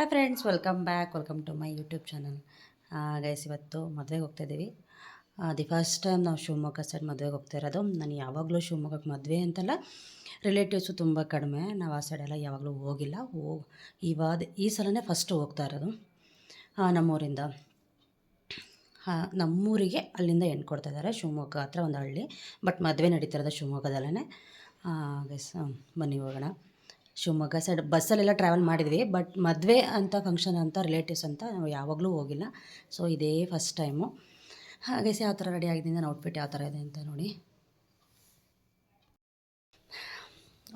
Hi friends welcome back welcome to my YouTube channel guys ಇವತ್ತು ಮದುವೆಗೆ ಹೋಗ್ತಾ ಇದ್ದೀವಿ ದಿ ಫಸ್ಟ್ ಟೈಮ್ ನಾವು ಶಿವಮೊಗ್ಗ ಸೈಡ್ ಮದುವೆಗೆ ಹೋಗ್ತಾ ಇರೋದು. ನಾನು ಯಾವಾಗಲೂ ಶಿವಮೊಗ್ಗಕ್ಕೆ ಮದುವೆ ಅಂತಲ್ಲ ರಿಲೇಟಿವ್ಸು ತುಂಬ ಕಡಿಮೆ. ನಾವು ಆ ಸೈಡೆಲ್ಲ ಯಾವಾಗಲೂ ಹೋಗಿಲ್ಲ. ಹೋಗಿ ಇವಾದ, ಈ ಸಲನೇ ಫಸ್ಟು ಹೋಗ್ತಾ ಇರೋದು. ನಮ್ಮೂರಿಂದ. ಹಾಂ ನಮ್ಮೂರಿಗೆ ಅಲ್ಲಿಂದ ಹೆಣ್ಣು ಕೊಡ್ತಾ ಇದ್ದಾರೆ ಶಿವಮೊಗ್ಗ ಹತ್ರ ಒಂದು ಹಳ್ಳಿ ಬಟ್ ಮದುವೆ ನಡೀತಿರೋದು ಶಿವಮೊಗ್ಗದಲ್ಲೇ ಗೈಸ್ ಬನ್ನಿ ಹೋಗೋಣ. ಶಿವಮೊಗ್ಗ ಸೈಡ್ ಬಸ್ಸಲ್ಲೆಲ್ಲ ಟ್ರಾವೆಲ್ ಮಾಡಿದ್ವಿ ಬಟ್ ಮದುವೆ ಅಂತ ಫಂಕ್ಷನ್ ಅಂತ ರಿಲೇಟಿವ್ಸ್ ಅಂತ ನಾವು ಯಾವಾಗಲೂ ಹೋಗಿಲ್ಲ. ಸೊ ಇದೇ ಫಸ್ಟ್ ಟೈಮು ಹಾಗೆ ಯಾವ ಥರ ರೆಡಿ ಆಗಿದ್ದೀನಿ ನಾನು ಔಟ್ಫಿಟ್ ಯಾವ ಥರ ಇದೆ ಅಂತ ನೋಡಿ.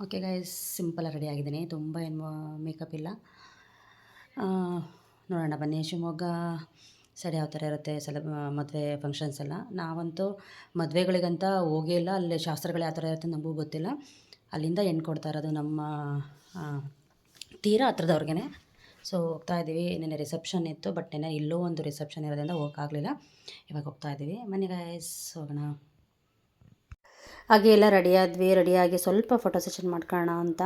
ಓಕೆ ಗೈಸ್ ಸಿಂಪಲಾಗಿ ರೆಡಿ ಆಗಿದ್ದೀನಿ. ತುಂಬ ಏನು ಮೇಕಪ್ ಇಲ್ಲ. ನೋಡೋಣ, ಬನ್ನಿ. ಶಿವಮೊಗ್ಗ ಸೈಡ್ ಯಾವ ಥರ ಇರುತ್ತೆ ಸೆಲೆ ಮದುವೆ ಫಂಕ್ಷನ್ಸ್ ಎಲ್ಲ. ನಾವಂತೂ ಮದುವೆಗಳಿಗಂತ ಹೋಗೇ ಇಲ್ಲ. ಅಲ್ಲಿ ಶಾಸ್ತ್ರಗಳು ಯಾವ ಥರ ಇರುತ್ತೆ ನಮಗೂ ಗೊತ್ತಿಲ್ಲ. ಅಲ್ಲಿಂದ ಎಣ್ಣೆ ಕೊಡ್ತಾ ಇರೋದು ನಮ್ಮ ತೀರ ತೀರಾ ಹತ್ರದವ್ರಿಗೇ ಸೊ ಹೋಗ್ತಾ ಇದ್ದೀವಿ. ನೆನ್ನೆ ರಿಸೆಪ್ಷನ್ ಇತ್ತು ಬಟ್ ನೆನ್ನೆ ಇಲ್ಲೂ ಒಂದು ರಿಸೆಪ್ಷನ್ ಇರೋದ್ರಿಂದ ಹೋಗೋಕ್ಕಾಗಲಿಲ್ಲ. ಇವಾಗ ಹೋಗ್ತಾ ಇದ್ದೀವಿ. ಮನೆ ಗಾಯ್ಸ್ ಹೋಗೋಣ. ಹಾಗೆ ಎಲ್ಲ ರೆಡಿಯಾದ್ವಿ ರೆಡಿಯಾಗಿ ಸ್ವಲ್ಪ ಫೋಟೋ ಸೆಷನ್ ಮಾಡ್ಕೊಳ್ಳೋಣ ಅಂತ.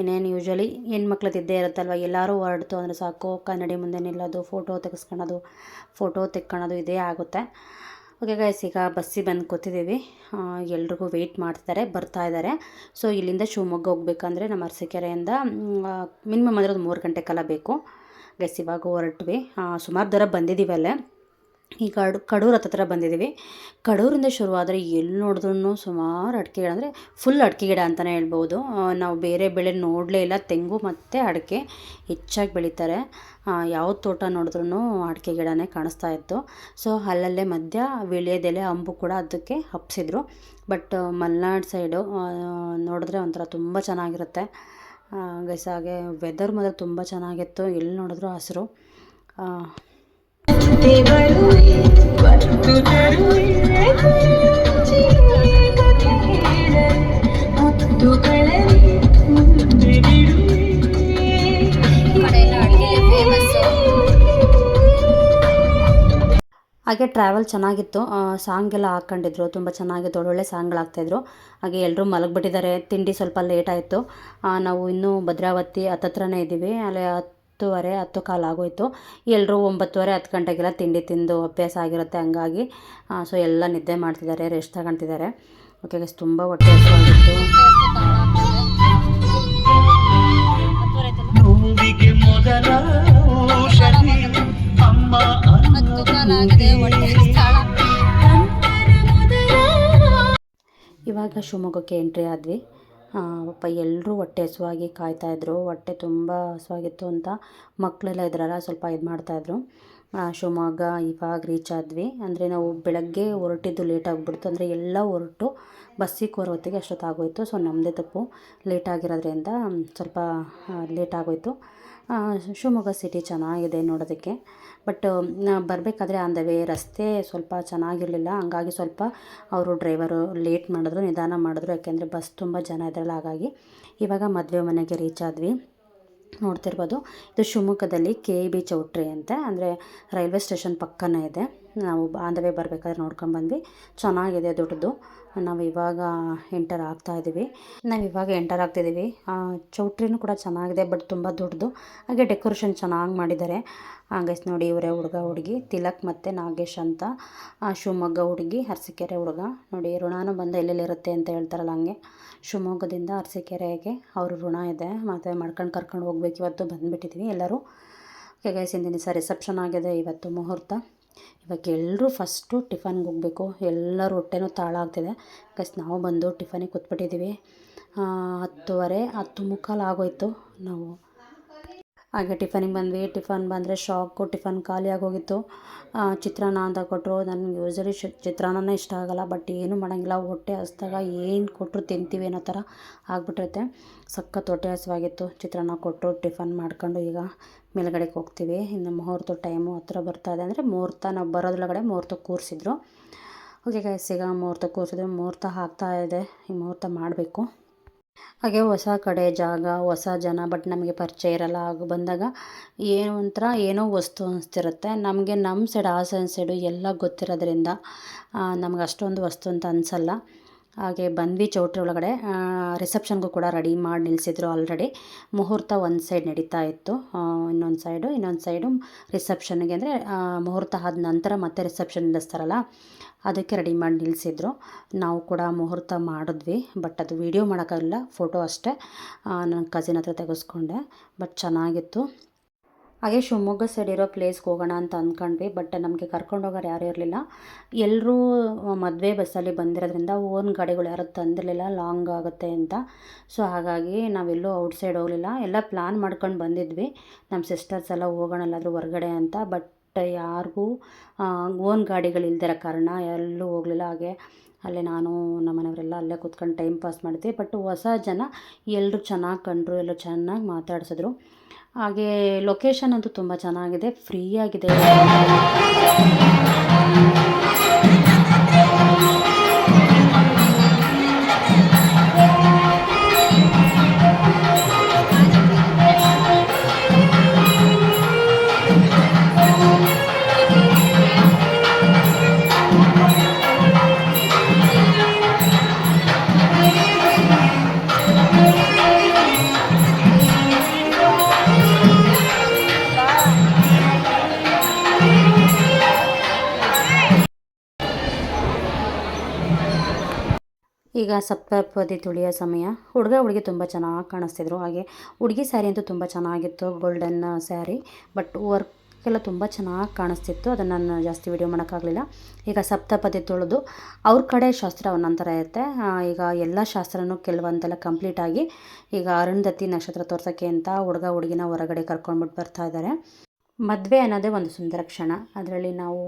ಇನ್ನೇನು ಯೂಶ್ವಲಿ ಹೆಣ್ಮಕ್ಳದ್ದಿದ್ದೇ ಇರುತ್ತಲ್ವ? ಎಲ್ಲರೂ ಹೊರಡ್ತು ಅಂದರೆ ಸಾಕು. ಕನ್ನಡಿ ಮುಂದೆ ನಿಲ್ಲೋದು ಫೋಟೋ ತೆಗೆಸ್ಕೊಳೋದು ಫೋಟೋ ತೆಕ್ಕೊಳೋದು ಇದೇ ಆಗುತ್ತೆ. ಓಕೆ ಗೈಸ್ ಈಗ ಬಸ್ಸಿಗೆ ಬಂದು ಕೂತಿದ್ದೀವಿ. ಎಲ್ರಿಗೂ ವೆಯ್ಟ್ ಮಾಡ್ತಾರೆ ಬರ್ತಾ ಇದ್ದಾರೆ. ಸೊ ಇಲ್ಲಿಂದ ಶಿವಮೊಗ್ಗ ಹೋಗ್ಬೇಕಂದ್ರೆ ನಮ್ಮ ಅರಸಿಕೆರೆಯಿಂದ ಮಿನಿಮಮ್ ಅಂದರೆ ಒಂದು ಮೂರು ಗಂಟೆ ಕಾಲ ಬೇಕು. ಗೈಸ್ ಇವಾಗ ಹೊರಟ್ವಿ. ಸುಮಾರು ದೂರ ಬಂದಿದ್ದೀವಿ ಅಲ್ಲೇ. ಈ ಕಡು ಕಡೂರು ಹತ್ತತ್ರ ಬಂದಿದ್ದೀವಿ. ಕಡೂರಿಂದ ಶುರುವಾದರೆ ಎಲ್ಲಿ ನೋಡಿದ್ರೂ ಸುಮಾರು ಅಡಿಕೆ ಗಿಡ ಅಂದರೆ ಫುಲ್ ಅಡಿಕೆ ಗಿಡ ಅಂತಲೇ ಹೇಳ್ಬೋದು. ನಾವು ಬೇರೆ ಬೆಳೆ ನೋಡಲೇ ಇಲ್ಲ. ತೆಂಗು ಮತ್ತು ಅಡಿಕೆ ಹೆಚ್ಚಾಗಿ ಬೆಳೀತಾರೆ. ಯಾವ ತೋಟ ನೋಡಿದ್ರೂ ಅಡಿಕೆ ಗಿಡನೇ ಕಾಣಿಸ್ತಾ ಇತ್ತು. ಸೊ, ಅಲ್ಲಲ್ಲೇ ಮಧ್ಯ ವಿಳ್ಯದೆಲೆ ಅಂಬು ಕೂಡ ಅದಕ್ಕೆ ಹಬ್ಸಿದ್ರು ಬಟ್ ಮಲೆನಾಡು ಸೈಡು ನೋಡಿದ್ರೆ ಒಂಥರ ತುಂಬ ಚೆನ್ನಾಗಿರುತ್ತೆ. ಗೈಸ್ ಹಾಗೆ ವೆದರ್ ಮಾತ್ರ ತುಂಬ ಚೆನ್ನಾಗಿತ್ತು. ಎಲ್ಲಿ ನೋಡಿದ್ರು ಹಸಿರು. ಹಾಗೆ ಟ್ರಾವೆಲ್ ಚೆನ್ನಾಗಿತ್ತು. ಸಾಂಗ್ ಎಲ್ಲ ಹಾಕ್ಕೊಂಡಿದ್ರು. ತುಂಬ ಚೆನ್ನಾಗಿತ್ತು ಒಳ್ಳೊಳ್ಳೆ ಸಾಂಗ್ಗಳಾಗ್ತಾಯಿದ್ರು ಹಾಗೆ ಎಲ್ಲರೂ ಮಲಗಿಬಿಟ್ಟಿದ್ದಾರೆ. ತಿಂಡಿ ಸ್ವಲ್ಪ ಲೇಟ್ ಆಯಿತು. ನಾವು ಇನ್ನೂ ಭದ್ರಾವತಿ ಹತ್ತತ್ರನೇ ಇದ್ದೀವಿ. ಅಲ್ಲಿ ಹತ್ತುವರೆ ಹತ್ತು ಕಾಲು ಆಗೋಯ್ತು. ಎಲ್ಲರೂ ಒಂಬತ್ತುವರೆ ಹತ್ತು ಗಂಟೆಗೆಲ್ಲ ತಿಂಡಿ ತಿಂದು ಅಭ್ಯಾಸ ಆಗಿರುತ್ತೆ ಹಂಗಾಗಿ. ಸೊ ಎಲ್ಲ ನಿದ್ದೆ ಮಾಡ್ತಿದ್ದಾರೆ ರೆಸ್ಟ್ ತಗೊಳ್ತಿದ್ದಾರೆ ಓಕೆ ಗೈಸ್ ತುಂಬ ಹೊಟ್ಟೆ ಹಸಿವಾಗಿತ್ತು ಇವಾಗ ಶಿವಮೊಗ್ಗಕ್ಕೆ ಎಂಟ್ರಿ ಆದ್ವಿ. ಪಾಪ ಎಲ್ಲರೂ ಹೊಟ್ಟೆ ಹಸುವಾಗಿ ಕಾಯ್ತಾಯಿದ್ರು ಹೊಟ್ಟೆ ತುಂಬ ಹಸುವಾಗಿತ್ತು ಅಂತ ಮಕ್ಕಳೆಲ್ಲ ಇದ್ರಲ್ಲ, ಸ್ವಲ್ಪ ಇದು ಮಾಡ್ತಾಯಿದ್ರು ಶಿವಮೊಗ್ಗ ಇವಾಗ ರೀಚ್ ಆದ್ವಿ. ಅಂದರೆ ನಾವು ಬೆಳಗ್ಗೆ ಹೊರಟಿದ್ದು ಲೇಟ್ ಆಗಿಬಿಡ್ತು. ಅಂದರೆ ಎಲ್ಲ ಹೊರಟು ಬಸ್ಸಿಗೆ ಬರೋ ಹೊತ್ತಿಗೆ ಅಷ್ಟೊತ್ತಾಗೋಯಿತು. ಸೊ ನಮ್ಮದೇ ತಪ್ಪು. ಲೇಟ್ ಆಗಿರೋದ್ರಿಂದ ಸ್ವಲ್ಪ ಲೇಟ್ ಆಗೋಯ್ತು. ಶಿವಮೊಗ್ಗ ಸಿಟಿ ಚೆನ್ನಾಗಿದೆ ನೋಡೋದಕ್ಕೆ. ಬಟ್ ಬರಬೇಕಾದ್ರೆ ಆನ್ ದ ವೇ ರಸ್ತೆ ಸ್ವಲ್ಪ ಚೆನ್ನಾಗಿರಲಿಲ್ಲ. ಹಂಗಾಗಿ ಸ್ವಲ್ಪ ಅವರು ಡ್ರೈವರು ಲೇಟ್ ಮಾಡಿದ್ರು, ನಿಧಾನ ಮಾಡಿದ್ರು. ಯಾಕೆಂದರೆ ಬಸ್ ತುಂಬ ಜನ ಇದ್ರಲ್ಲ, ಹಾಗಾಗಿ ಇವಾಗ ಮದುವೆ ಮನೆಗೆ ರೀಚ್ ಆದ್ವಿ. ನೋಡ್ತಿರ್ಬೋದು. ಇದು ಶಿವಮೊಗ್ಗದಲ್ಲಿ ಕೆ ಬಿ ಚೌಟ್ರಿ ಅಂತ. ಅಂದರೆ ರೈಲ್ವೆ ಸ್ಟೇಷನ್ ಪಕ್ಕನೇ ಇದೆ. ನಾವು ವೇ ಬರಬೇಕಾದ್ರೆ ನೋಡ್ಕೊಂಡ್ಬಂದ್ವಿ ಚೆನ್ನಾಗಿದೆ ದೊಡ್ಡದು. ನಾವು ಇವಾಗ ಎಂಟರ್ ಆಗ್ತಾ ಇದ್ದೀವಿ ನಾವು ಇವಾಗ ಎಂಟರ್ ಆಗ್ತಿದ್ದೀವಿ ಚೌಟ್ರಿನೂ ಕೂಡ ಚೆನ್ನಾಗಿದೆ, ಬಟ್ ತುಂಬ ದೊಡ್ಡದು. ಹಾಗೆ ಡೆಕೋರೇಷನ್ ಚೆನ್ನಾಗಿ ಮಾಡಿದ್ದಾರೆ. ಹಾಗೆ ನೋಡಿ ಇವರೇ ಹುಡುಗ, ಹುಡುಗಿ. ತಿಲಕ್ ಮತ್ತು ನಾಗೇಶ್ ಅಂತ ಶಿವಮೊಗ್ಗ ಹುಡುಗಿ, ಅರಸೀಕೆರೆ ಹುಡುಗ. ನೋಡಿ ಋಣಾನು ಬಂದ ಎಲ್ಲೆಲ್ಲಿರುತ್ತೆ ಅಂತ ಹೇಳ್ತಾರಲ್ಲ ಹಂಗೆ. ಶಿವಮೊಗ್ಗದಿಂದ ಅರಸೀಕೆರೆಗೆ ಅವರು ಋಣ ಇದೆ. ಮತ್ತು ಮಾಡ್ಕೊಂಡು ಕರ್ಕೊಂಡು ಹೋಗ್ಬೇಕು. ಇವತ್ತು ಬಂದುಬಿಟ್ಟಿದ್ವಿ ಎಲ್ಲರೂ. ಓಕೆ ಗೈಸ್ ರಿಸೆಪ್ಷನ್ ಆಗಿದೆ. ಇವತ್ತು ಮುಹೂರ್ತ. ಇವಾಗ ಎಲ್ಲರೂ ಫಸ್ಟು ಟಿಫನ್ಗೆ ಹೋಗಬೇಕು. ಎಲ್ಲರ ಹೊಟ್ಟೆನೂ ತಾಳ ಆಗ್ತಿದೆ ನಾವು ಬಂದು ಟಿಫನಿಗೆ ಕೂತ್ಬಿಟ್ಟಿದ್ದೀವಿ. ಹತ್ತುವರೆ, ಹತ್ತು ಮುಕ್ಕಾಲು ಆಗೋಯಿತು ನಾವು. ಹಾಗೆ ಟಿಫನಿಗೆ ಬಂದ್ವಿ. ಟಿಫನ್ ಬಂದರೆ ಶಾಕು ಟಿಫನ್ ಖಾಲಿ ಆಗೋಗಿತ್ತು. ಆ, ಚಿತ್ರಾನ್ನ ಅಂತ ಕೊಟ್ಟರು ನನಗೆ ಯೂಸಲಿ ಚಿತ್ರಾನ್ನ ಇಷ್ಟ ಆಗಲ್ಲ ಬಟ್ ಏನು ಮಾಡೋಂಗಿಲ್ಲ. ಹೊಟ್ಟೆ ಹಸ್ದಾಗ ಏನು ಕೊಟ್ಟರು ತಿಂತೀವಿ ಅನ್ನೋ ಥರ ಆಗ್ಬಿಟ್ಟಿರುತ್ತೆ. ಸಖತ್ ಹೊಟ್ಟೆ ಹಸಿವಾಗಿತ್ತು. ಚಿತ್ರಾನ್ನ ಕೊಟ್ಟರು ಟಿಫನ್ ಮಾಡ್ಕೊಂಡು ಈಗ ಮೇಲ್ಗಡೆಗೆ ಹೋಗ್ತೀವಿ. ಇನ್ನು ಮುಹೂರ್ತ ಟೈಮು ಹತ್ರ ಬರ್ತಾ ಇದೆ ಅಂದರೆ ಮುಹೂರ್ತ ನಾವು ಬರೋದ್ರೊಳಗಡೆ ಮುಹೂರ್ತ ಕೂರಿಸಿದ್ರು. ಓಕೆ ಗೈಸ್ ಈಗ ಮುಹೂರ್ತ ಕೂರಿಸಿದ್ರು ಮುಹೂರ್ತ ಆಗ್ತಾ ಇದೆ. ಈ ಮುಹೂರ್ತ ಮಾಡಬೇಕು. ಹಾಗೆ ಹೊಸ ಕಡೆ ಜಾಗ, ಹೊಸ ಜನ ಬಟ್ ನಮಗೆ ಪರಿಚಯ ಇರಲ್ಲ. ಆಗ ಬಂದಾಗ ಏನೋ ಒಂಥರ ಏನೋ ವಸ್ತು ಅನಿಸ್ತಿರುತ್ತೆ. ನಮಗೆ ನಮ್ಮ ಸೈಡ್ ಹಾಸನ ಸೈಡು ಎಲ್ಲ ಗೊತ್ತಿರೋದ್ರಿಂದ ನಮ್ಗೆ ಅಷ್ಟೊಂದು ವಸ್ತು ಅಂತ ಅನಿಸಲ್ಲ. ಹಾಗೆ ಬಂದ್ವಿ ಚೌಟ್ರಿ ಒಳಗಡೆ. ರಿಸೆಪ್ಷನ್ಗೂ ಕೂಡ ರೆಡಿ ಮಾಡಿ ನಿಲ್ಲಿಸಿದ್ರು ಆಲ್ರೆಡಿ ಮುಹೂರ್ತ ಒಂದು ಸೈಡ್ ನಡೀತಾ ಇತ್ತು. ಇನ್ನೊಂದು ಸೈಡು ಇನ್ನೊಂದು ಸೈಡು ರಿಸೆಪ್ಷನ್ಗೆ ಅಂದರೆ ಮುಹೂರ್ತ ಆದ ನಂತರ ಮತ್ತೆ ರಿಸೆಪ್ಷನ್ ನಿಲ್ಲಿಸ್ತಾರಲ್ಲ. ಅದಕ್ಕೆ ರೆಡಿ ಮಾಡಿ ನಿಲ್ಲಿಸಿದ್ರು ನಾವು ಕೂಡ ಮುಹೂರ್ತ ಮಾಡಿದ್ವಿ ಬಟ್ ಅದು ವೀಡಿಯೋ ಮಾಡೋಕ್ಕಾಗಲಿಲ್ಲ ಫೋಟೋ ಅಷ್ಟೇ. ನನ್ನ ಕಸಿನ್ ಹತ್ರ ತೆಗೆಸ್ಕೊಂಡೆ ಬಟ್ ಚೆನ್ನಾಗಿತ್ತು. ಹಾಗೆ ಶಿವಮೊಗ್ಗ ಸೈಡ್ ಇರೋ ಪ್ಲೇಸ್ಗೆ ಹೋಗೋಣ ಅಂತ ಅಂದ್ಕೊಂಡ್ವಿ ಬಟ್ ನಮಗೆ ಕರ್ಕೊಂಡು ಹೋಗೋರು ಯಾರೂ ಇರಲಿಲ್ಲ. ಎಲ್ಲರೂ ಮದುವೆ ಬಸ್ಸಲ್ಲಿ ಬಂದಿರೋದ್ರಿಂದ ಓನ್ ಗಾಡಿಗಳು ಯಾರೂ ತಂದಿರಲಿಲ್ಲ ಲಾಂಗ್ ಆಗುತ್ತೆ ಅಂತ. ಸೊ ಹಾಗಾಗಿ ನಾವೆಲ್ಲೂ ಔಟ್ಸೈಡ್ ಹೋಗಲಿಲ್ಲ. ಎಲ್ಲ ಪ್ಲ್ಯಾನ್ ಮಾಡ್ಕೊಂಡು ಬಂದಿದ್ವಿ. ನಮ್ಮ ಸಿಸ್ಟರ್ಸ್ ಎಲ್ಲ ಹೋಗೋಣ, ಎಲ್ಲಾದರೂ ಹೊರಗಡೆ ಅಂತ ಬಟ್ ಯಾರಿಗೂ ಓನ್ ಗಾಡಿಗಳು ಇಲ್ದಿರೋ ಕಾರಣ ಎಲ್ಲೂ ಹೋಗಲಿಲ್ಲ. ಹಾಗೆ ಅಲ್ಲೇ ನಾನು, ನಮ್ಮ ಮನೆಯವರೆಲ್ಲ ಅಲ್ಲೇ ಕೂತ್ಕೊಂಡು ಟೈಮ್ ಪಾಸ್ ಮಾಡಿದ್ವಿ. ಬಟ್ ಹೊಸ ಜನ ಎಲ್ಲರೂ ಚೆನ್ನಾಗಿ ಕಂಡರು ಎಲ್ಲ ಚೆನ್ನಾಗಿ ಮಾತಾಡಿಸಿದ್ರು. ಹಾಗೆ ಲೊಕೇಶನ್ ಅಂತೂ ತುಂಬ ಚೆನ್ನಾಗಿದೆ. ಫ್ರೀ ಆಗಿದೆ. ಈಗ ಸಪ್ತಪದಿ ತುಳಿಯೋ ಸಮಯ. ಹುಡುಗ ಹುಡುಗಿ ತುಂಬ ಚೆನ್ನಾಗಿ ಕಾಣಿಸ್ತಿದ್ರು. ಹಾಗೆ ಹುಡುಗಿ ಸ್ಯಾರಿ ಅಂತೂ ತುಂಬ ಚೆನ್ನಾಗಿತ್ತು ಗೋಲ್ಡನ್ ಸ್ಯಾರಿ ಬಟ್ ವರ್ಕ್ ಎಲ್ಲ ತುಂಬ ಚೆನ್ನಾಗಿ ಕಾಣಿಸ್ತಿತ್ತು. ಅದನ್ನು ನಾನು ಜಾಸ್ತಿ ವೀಡಿಯೋ ಮಾಡೋಕ್ಕಾಗಲಿಲ್ಲ. ಈಗ ಸಪ್ತಪದಿ ತುಳಿದು ಅವ್ರ ಕಡೆ ಶಾಸ್ತ್ರ ಒಂದೊಂಥರ ಇರುತ್ತೆ. ಈಗ ಎಲ್ಲ ಶಾಸ್ತ್ರನೂ ಕೆಲವೊಂದೆಲ್ಲ ಕಂಪ್ಲೀಟಾಗಿ ಈಗ ಅರುಂಧತಿ ನಕ್ಷತ್ರ ತೋರ್ಸೋಕ್ಕೆ ಅಂತ ಹುಡುಗ ಹುಡುಗಿನ ಹೊರಗಡೆ ಕರ್ಕೊಂಡ್ಬಿಟ್ಟು ಬರ್ತಾ ಇದ್ದಾರೆ ಮದುವೆ ಅನ್ನೋದೇ ಒಂದು ಸುಂದರ ಕ್ಷಣ. ಅದರಲ್ಲಿ ನಾವು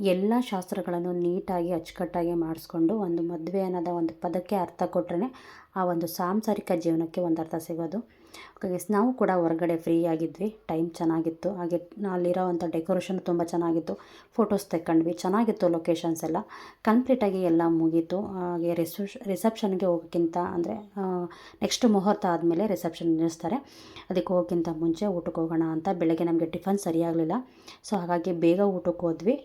ಎಲ್ಲ ಶಾಸ್ತ್ರಗಳನ್ನು ನೀಟಾಗಿ ಅಚ್ಚುಕಟ್ಟಾಗಿ ಮಾಡಿಸ್ಕೊಂಡು ಒಂದು ಮದುವೆ ಅನ್ನೋದ ಒಂದು ಪದಕ್ಕೆ ಅರ್ಥ ಕೊಟ್ರೇ ಆ ಒಂದು ಸಾಂಸಾರಿಕ ಜೀವನಕ್ಕೆ ಒಂದು ಅರ್ಥ ಸಿಗೋದು. ನಾವು ಕೂಡ ಹೊರಗಡೆ ಫ್ರೀ ಆಗಿದ್ವಿ. ಟೈಮ್ ಚೆನ್ನಾಗಿತ್ತು. ಹಾಗೆ ಅಲ್ಲಿರೋವಂಥ ಡೆಕೋರೇಷನ್ ತುಂಬ ಚೆನ್ನಾಗಿತ್ತು. ಫೋಟೋಸ್ ತೆಕ್ಕೊಂಡ್ವಿ. ಚೆನ್ನಾಗಿತ್ತು ಲೊಕೇಶನ್ಸ್ ಎಲ್ಲ. ಕಂಪ್ಲೀಟಾಗಿ ಎಲ್ಲ ಮುಗೀತು. ಹಾಗೆ ರಿಸೆಪ್ ರಿಸೆಪ್ಷನ್ಗೆ ಹೋಗೋಕ್ಕಿಂತ ಅಂದರೆ ನೆಕ್ಸ್ಟ್ ಮುಹೂರ್ತ ಆದಮೇಲೆ ರಿಸೆಪ್ಷನ್ ನಿಲ್ಲಿಸ್ತಾರೆ. ಅದಕ್ಕೆ ಹೋಗೋಕ್ಕಿಂತ ಮುಂಚೆ ಊಟಕ್ಕೆ ಹೋಗೋಣ ಅಂತ. ಬೆಳಗ್ಗೆ ನಮಗೆ ಟಿಫನ್ ಸರಿಯಾಗಲಿಲ್ಲ. ಸೊ ಹಾಗಾಗಿ ಬೇಗ ಊಟಕ್ಕೆ ಹೋದ್ವಿ.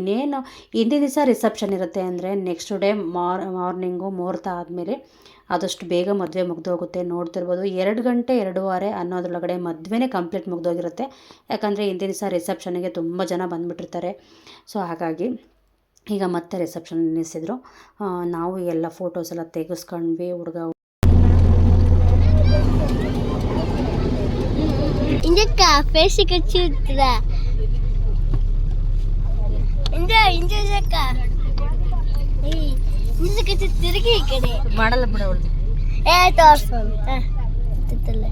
ಇನ್ನೇನು ಹಿಂದಿನ ದಿವಸ ರಿಸೆಪ್ಷನ್ ಇರುತ್ತೆ ಅಂದರೆ ನೆಕ್ಸ್ಟ್ ಡೇ ಮಾರ್ ಮಾರ್ನಿಂಗು ಮುಹೂರ್ತ ಆದಮೇಲೆ ಆದಷ್ಟು ಬೇಗ ಮದುವೆ ಮುಗ್ದೋಗುತ್ತೆ ನೋಡ್ತಿರ್ಬೋದು. ಎರಡು ಗಂಟೆ ಎರಡೂವರೆ ಅನ್ನೋದ್ರೊಳಗಡೆ ಮದುವೆನೇ ಕಂಪ್ಲೀಟ್ ಮುಗ್ದೋಗಿರುತ್ತೆ. ಯಾಕಂದರೆ ಹಿಂದಿನ ದಿವಸ ರಿಸೆಪ್ಷನ್ಗೆ ತುಂಬ ಜನ ಬಂದುಬಿಟ್ಟಿರ್ತಾರೆ. ಸೊ ಹಾಗಾಗಿ ಈಗ ಮತ್ತೆ ರಿಸೆಪ್ಷನ್ ನಿಲ್ಲಿಸಿದ್ರು. ನಾವು ಎಲ್ಲ ಫೋಟೋಸ್ ಎಲ್ಲ ತೆಗೆಸ್ಕೊಂಡ್ವಿ, ಹುಡುಗ ಇಂಜಕ್ಕ ಇಂಜಕ್ಕ ಇಂಜಕ್ಕೆ ತಿರುಗಿ ಈ ಕಡೆ ಮಾಡಲ್ಲ ಬಿಡ ಏ ತೋರ್ಸು ತಿತ್ತಲ್ಲ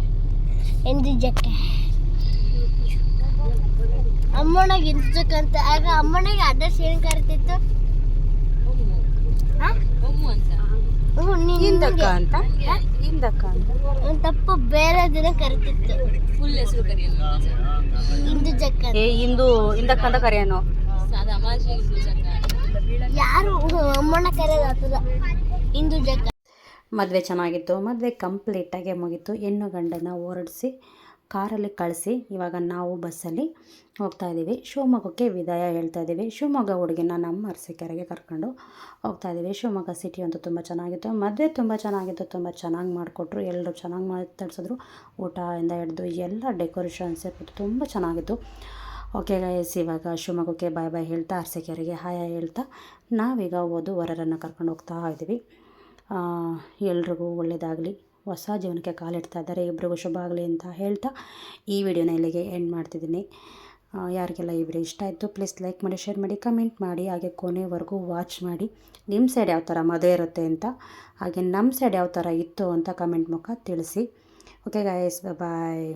ಇಂದು ಜಕ್ಕ ಅಮ್ಮನಾಗ ಇಂದು ಜಕ್ಕ ಅಂತ ಆಗ ಅಮ್ಮನಿಗೆ ಅಡ್ರೆಸ್ ಏನು ಕರಿತಿತ್ತು ಹಿಂದಕ್ಕ. ಅಂತ? ಹಿಂದಕ್ಕ ಅಂತ ತಪ್ಪು ಬೇರೆ ದಿನ ಕರಿತಿತ್ತು ಇಂದು ಜಕ್ಕ ಅಂತ. ಏ ಇಂದು ಹಿಂದಕ್ಕ ಅಂತ ಕರೆಯೋನು ಯಾರು? ಆತದ ಇಂದು ಜಕ್ಕ ಮದುವೆ ಚೆನ್ನಾಗಿತ್ತು. ಮದುವೆ ಕಂಪ್ಲೀಟಾಗಿ ಮುಗೀತು. ಹೆಣ್ಣು ಗಂಡನ ಹೊರಡಿಸಿ ಕಾರಲ್ಲಿ ಕಳಿಸಿ ಇವಾಗ ನಾವು ಬಸ್ಸಲ್ಲಿ ಹೋಗ್ತಾ ಇದ್ದೀವಿ. ಶಿವಮೊಗ್ಗಕ್ಕೆ ವಿದಾಯ ಹೇಳ್ತಾ ಇದ್ದೀವಿ. ಶಿವಮೊಗ್ಗ ಹುಡುಗಿನ ನಮ್ಮ ಅರಸೀಕೆರೆಗೆ ಕರ್ಕೊಂಡು ಹೋಗ್ತಾ ಇದ್ದೀವಿ. ಶಿವಮೊಗ್ಗ ಸಿಟಿ ಅಂತೂ ತುಂಬ ಚೆನ್ನಾಗಿತ್ತು. ಮದುವೆ ತುಂಬ ಚೆನ್ನಾಗಿತ್ತು. ತುಂಬ ಚೆನ್ನಾಗಿ ಮಾಡಿಕೊಟ್ರು. ಎಲ್ಲರೂ ಚೆನ್ನಾಗಿ ಮಾತಾಡ್ಸಿದ್ರು. ಊಟದಿಂದ ಹಿಡಿದು ಎಲ್ಲ ಡೆಕೋರೇಷನ್ಸ್ ಇರ್ಬೋದು ತುಂಬ ಚೆನ್ನಾಗಿತ್ತು. ಓಕೆ ಗೈಸ್ ಇವಾಗ ಶಿವಮೊಗ್ಗಕ್ಕೆ ಬಾಯ್ ಬಾಯ್ ಹೇಳ್ತಾ ಅರಸೀಕೆರೆಗೆ ಹಾಯ ಹೇಳ್ತಾ ನಾವೀಗ ಓದು ವರರನ್ನು ಕರ್ಕೊಂಡು ಹೋಗ್ತಾ ಇದ್ದೀವಿ. ಎಲ್ರಿಗೂ ಒಳ್ಳೆಯದಾಗಲಿ ಹೊಸ ಜೀವನಕ್ಕೆ ಕಾಲಿಡ್ತಾ ಇದ್ದಾರೆ. ಇಬ್ಬರಿಗೂ ಶುಭ ಆಗಲಿ ಅಂತ ಹೇಳ್ತಾ ಈ ವಿಡಿಯೋನ ಇಲ್ಲಿಗೆ ಎಂಡ್ ಮಾಡ್ತಿದ್ದೀನಿ. ಯಾರಿಗೆಲ್ಲ ಈ ಇಷ್ಟ ಆಯಿತು ಪ್ಲೀಸ್ ಲೈಕ್ ಮಾಡಿ ಶೇರ್ ಮಾಡಿ ಕಮೆಂಟ್ ಮಾಡಿ, ಹಾಗೆ ಕೊನೆವರೆಗೂ ವಾಚ್ ಮಾಡಿ. ನಿಮ್ಮ ಸೈಡ್ ಯಾವ ಥರ ಮದುವೆ ಇರುತ್ತೆ ಅಂತ, ಹಾಗೆ ನಮ್ಮ ಸೈಡ್ ಯಾವ ಥರ ಇತ್ತು ಅಂತ ಕಮೆಂಟ್ ಮುಖ ತಿಳಿಸಿ. ಓಕೆ ಗಾಯಸ್ ಬಾಯ್